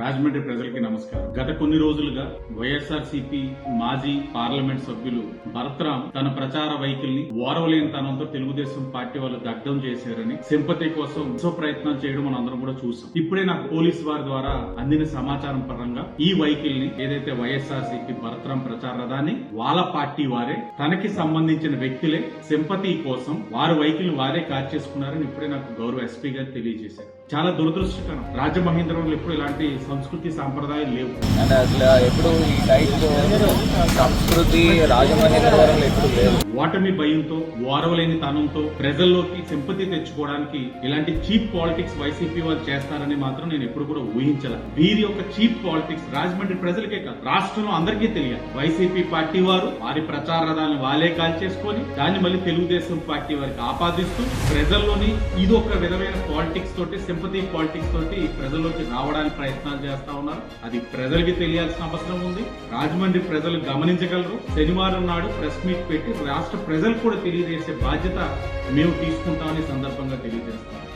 రాజమండ్రి ప్రజలకి నమస్కారం. గత కొన్ని రోజులుగా వైఎస్ఆర్ మాజీ పార్లమెంట్ సభ్యులు భరత్రాం తన ప్రచార వైఖరిని ఓరవలేని తనంతో తెలుగుదేశం పార్టీ వాళ్ళు దగ్ధం చేశారని సింపతి కోసం ప్రయత్నం చేయడం మనం అందరం కూడా చూసాం. ఇప్పుడే నాకు పోలీస్ వారి ద్వారా అందిన సమాచారం పరంగా ఈ వైఖరిని ఏదైతే వైఎస్ఆర్ సిపి భరత్రాం ప్రచార రథాన్ని వాళ్ళ పార్టీ వారే తనకి సంబంధించిన వ్యక్తులే సింపతి కోసం వారి వైఖరిని వారే కార్చేసుకున్నారని ఇప్పుడే నాకు గౌరవ ఎస్పీ గారు తెలియజేశారు. చాలా దురదృష్టకరం. రాజమహేంద్రవరంలో ఎప్పుడు ఇలాంటి సంస్కృతి సాంప్రదాయాలు లేవు. అండ్ అసలు ఎప్పుడు ఈ టైప్ సంస్కృతి రాజమహేంద్రవరంలో ఎప్పుడు లేదు ఓటమి భయంతో ఓరవలేని తనంతో ప్రజల్లోకి సింపతి తెచ్చుకోవడానికి ఇలాంటి చీప్ పాలిటిక్స్ వైసీపీ వాళ్ళు చేస్తారని మాత్రం నేను ఎప్పుడు కూడా ఊహించలే. వీరి యొక్క చీప్ పాలిటిక్స్ రాజమండ్రి ప్రజలకే కాదు రాష్ట్రంలో అందరికీ తెలియాలి. వైసీపీ పార్టీ వారు వారి ప్రచార రథాలను వాళ్ళే కాల్చేసుకొని దాన్ని మళ్ళీ తెలుగుదేశం పార్టీ వారికి ఆపాదిస్తూ ప్రజల్లోని ఇది ఒక విధమైన పాలిటిక్స్ తోటి సింపతి పాలిటిక్స్ తోటి ప్రజల్లోకి రావడానికి ప్రయత్నాలు చేస్తా ఉన్నారు. అది ప్రజలకి తెలియాల్సిన అవసరం ఉంది. రాజమండ్రి ప్రజలు గమనించగలరు. శనివారం నాడు ప్రెస్ మీట్ పెట్టి రాష్ట్ర ప్రజలకు కూడా తెలియజేసే బాధ్యత మేము తీసుకుంటామని సందర్భంగా తెలియజేస్తాం.